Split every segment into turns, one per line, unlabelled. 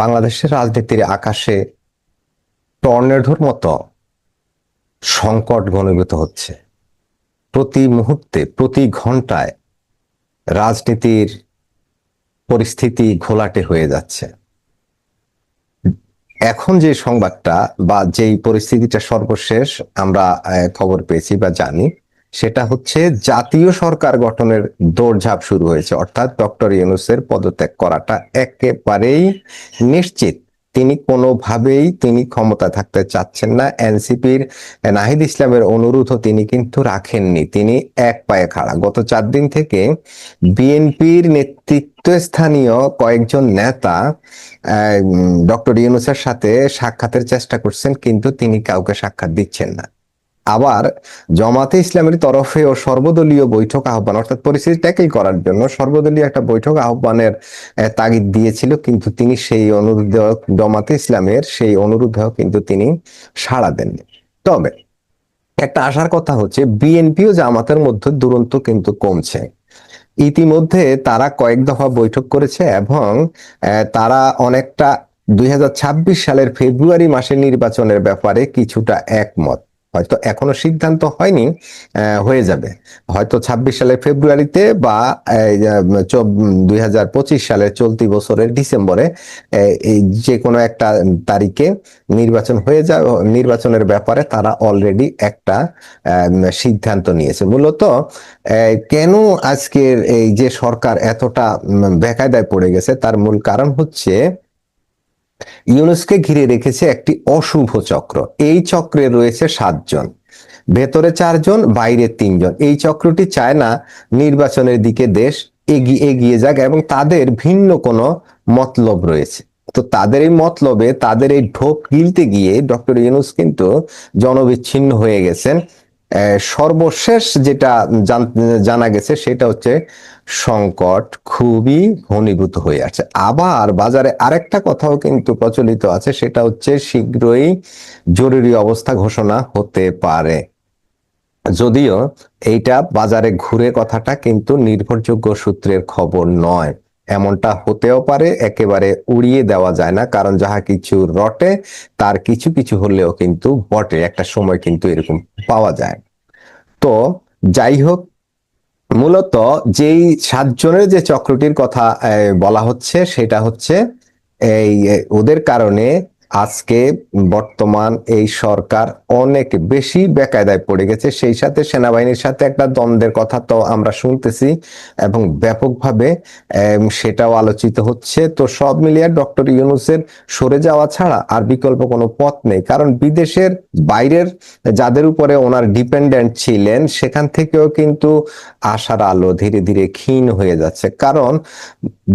বাংলাদেশের রাজনীতির আকাশে টর্নেডোর মতো সংকট ঘনীভূত হচ্ছে। প্রতি মুহূর্তে, প্রতি ঘন্টায় রাজনীতির পরিস্থিতি ঘোলাটে হয়ে যাচ্ছে। এখন যে সংবাদটা বা যেই পরিস্থিতিটা সর্বশেষ আমরা খবর পেয়েছি বা জানি সেটা হচ্ছে জাতীয় সরকার গঠনের দৌড়ঝাঁপ শুরু হয়েছে। অর্থাৎ ডক্টর ইউনুসের পদত্যাগ করাটা একেবারেই নিশ্চিত। তিনি কোনোভাবেই তিনি ক্ষমতা থাকতে চাচ্ছেন না। এনসিপির নাহিদ ইসলামের অনুরোধও তিনি কিন্তু রাখেননি। তিনি এক পায়ে খাড়া। গত চার দিন থেকে বিএনপির নেতৃত্ব স্থানীয় কয়েকজন নেতা ডক্টর ইউনুসের সাথে সাক্ষাতের চেষ্টা করছেন, কিন্তু তিনি কাউকে সাক্ষাৎ দিচ্ছেন না। আবার জমাতে ইসলামের তরফে ও সর্বদলীয় বৈঠক আহ্বান, অর্থাৎ পরিস্থিতি ট্যাকেল করার জন্য সর্বদলীয় একটা বৈঠক আহ্বানের তাগিদ দিয়েছিল, কিন্তু তিনি সেই অনুরোধ জমাতে ইসলামের সেই অনুরোধেও কিন্তু তিনি সাড়া দেননি। তবে একটা আশার কথা হচ্ছে, বিএনপি ও জামাতের মধ্যে দুরন্ত কিন্তু কমছে। ইতিমধ্যে তারা কয়েক দফা বৈঠক করেছে এবং তারা অনেকটা দুই হাজার ছাব্বিশ সালের ফেব্রুয়ারি মাসের নির্বাচনের ব্যাপারে কিছুটা একমত। হয়তো এখনও সিদ্ধান্ত হয়নি হয়ে যাবে। হয়তো ছাব্বিশ সালের ফেব্রুয়ারিতে বা দুই হাজার পঁচিশ সালের চলতি বছরের ডিসেম্বরে এই যে কোনো একটা তারিখে নির্বাচন হয়ে যায় নির্বাচনের ব্যাপারে তারা অলরেডি একটা সিদ্ধান্ত নিয়েছে। মূলত কেন আজকের এই যে সরকার এতটা বেকায়দায় পড়ে গেছে, তার মূল কারণ হচ্ছে ইউনেস্কে ঘিরে রেখেছে একটি অশুভ চক্র। এই চক্রে রয়েছে সাতজন, ভেতরে চারজন, বাইরে তিনজন। এই চক্রটি চায় না নির্বাচনের দিকে দেশ এগিয়ে এগিয়ে যাক এবং তাদের ভিন্ন কোনো মতলব রয়েছে। তো তাদের এই মতলবে, তাদের এই ঢোক গিলতে গিয়ে ডক্টর ইউনুস কিন্তু জনবিচ্ছিন্ন হয়ে গেছেন। সর্বশেষ যেটা জান- গেছে সেটা হচ্ছে সংকট খুবই ঘনীভূত হয়ে আছে। আবার বাজারে আরেকটা কথাও কিন্তু প্রচলিত আছে, সেটা হচ্ছে শীঘ্রই জরুরি অবস্থা ঘোষণা হতে পারে। যদিও এইটা বাজারে ঘুরে কথাটা কিন্তু নির্ভরযোগ্য সূত্রের খবর নয়। এমনটা হতেও পারে, একেবারে উড়িয়ে দেওয়া যায় না। কারণ যাহা কিছু রটে, তার কিছু কিছু হলেও কিন্তু বটে। একটা সময় কিন্তু এরকম পাওয়া যায়। তো যাই হোক, মূলত যেই সাতজনের যে চক্রটির কথা বলা হচ্ছে, সেটা হচ্ছে এই ওদের কারণে আজকে বর্তমান এই সরকার অনেক বেশি বেকায়দায় পড়ে গেছে। সেই সাথে সেনাবাহিনীর সাথে একটা দ্বন্দ্বের কথা তো আমরা শুনতেছি এবং ব্যাপকভাবে সেটাও আলোচিত হচ্ছে। তো সব মিলিয়ে ডক্টর ইউনুসের সরে যাওয়া ছাড়া আর বিকল্প কোনো পথ নেই। কারণ বিদেশের বাইরের যাদের উপরে ওনার ডিপেন্ডেন্ট ছিলেন, সেখান থেকেও কিন্তু আশার আলো ধীরে ধীরে ক্ষীণ হয়ে যাচ্ছে। কারণ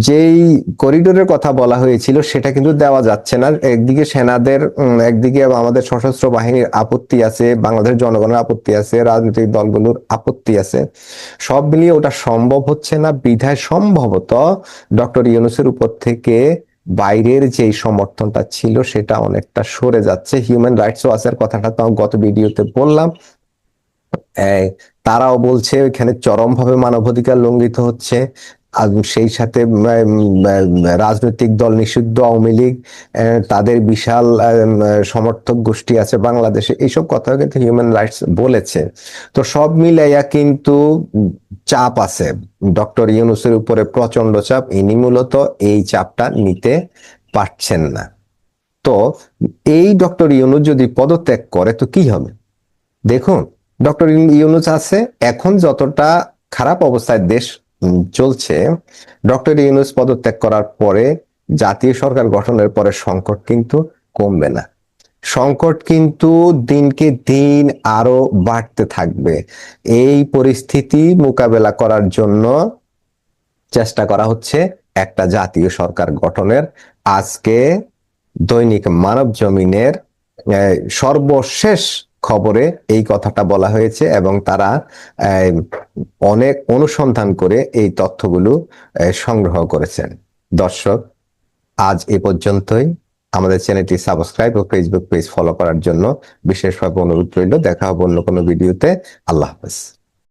যেই করিডোরের কথা বলা হয়েছিল, সেটা কিন্তু দেওয়া যাচ্ছে না। একদিকে সেনাদের একদিকে আমাদের সশস্ত্র বাহিনীর আপত্তি আছে বাংলাদেশ জনগণের আপত্তি আছে, রাজনৈতিক দলগুলোর আপত্তি আছে, সব মিলিয়ে ওটা সম্ভব হচ্ছে না। বিধায় সম্ভবত ডক্টর ইউনুসের উপর থেকে বাইরের যেই সমর্থনটা ছিল সেটা অনেকটা সরে যাচ্ছে। হিউম্যান রাইটস ওয়াচের কথাটা তো গত ভিডিওতে বললাম। তারাও বলছে, এখানে চরমভাবে মানবাধিকার লঙ্ঘিত হচ্ছে। সেই সাথে রাজনৈতিক দল নিষিদ্ধ, আওয়ামী লীগ তাদের বিশাল সমর্থক গোষ্ঠী আছে বাংলাদেশে। এইসব কথা কিন্তু হিউম্যান রাইটস বলেছে। তো সব মিলাইয়া কিন্তু চাপ আছে। ডক্টর ইউনুসের উপরে প্রচণ্ড চাপ। ইনি মূলত এই চাপটা নিতে পারছেন না। তো এই ডক্টর ইউনুস যদি পদত্যাগ করে, তো কি হবে? দেখুন, ডক্টর ইউনুস আছে। এখন যতটা খারাপ অবস্থায় দেশ চলছে। ডক্টর ইউনুস পদত্যাগ করার পরে জাতীয় সরকার গঠনের পরে সংকট কিন্তু কমবে না। সংকট কিন্তু দিনকে দিন আরও বাড়তে থাকবে। এই পরিস্থিতি মোকাবেলা করার জন্য চেষ্টা করা হচ্ছে একটা জাতীয় সরকার গঠনের। আজকে দৈনিক মানব জমিনের সর্বশেষ খবরে এই কথাটা বলা হয়েছে এবং তারা অনেক অনুসন্ধান করে এই তথ্যগুলো সংগ্রহ করেছেন। দর্শক, আজ এ পর্যন্তই। আমাদের চ্যানেলটি সাবস্ক্রাইব ও ফেসবুক পেজ ফলো করার জন্য বিশেষভাবে অনুরোধ রইল। দেখা হবে অন্য কোনো ভিডিওতে। আল্লাহ হাফেজ।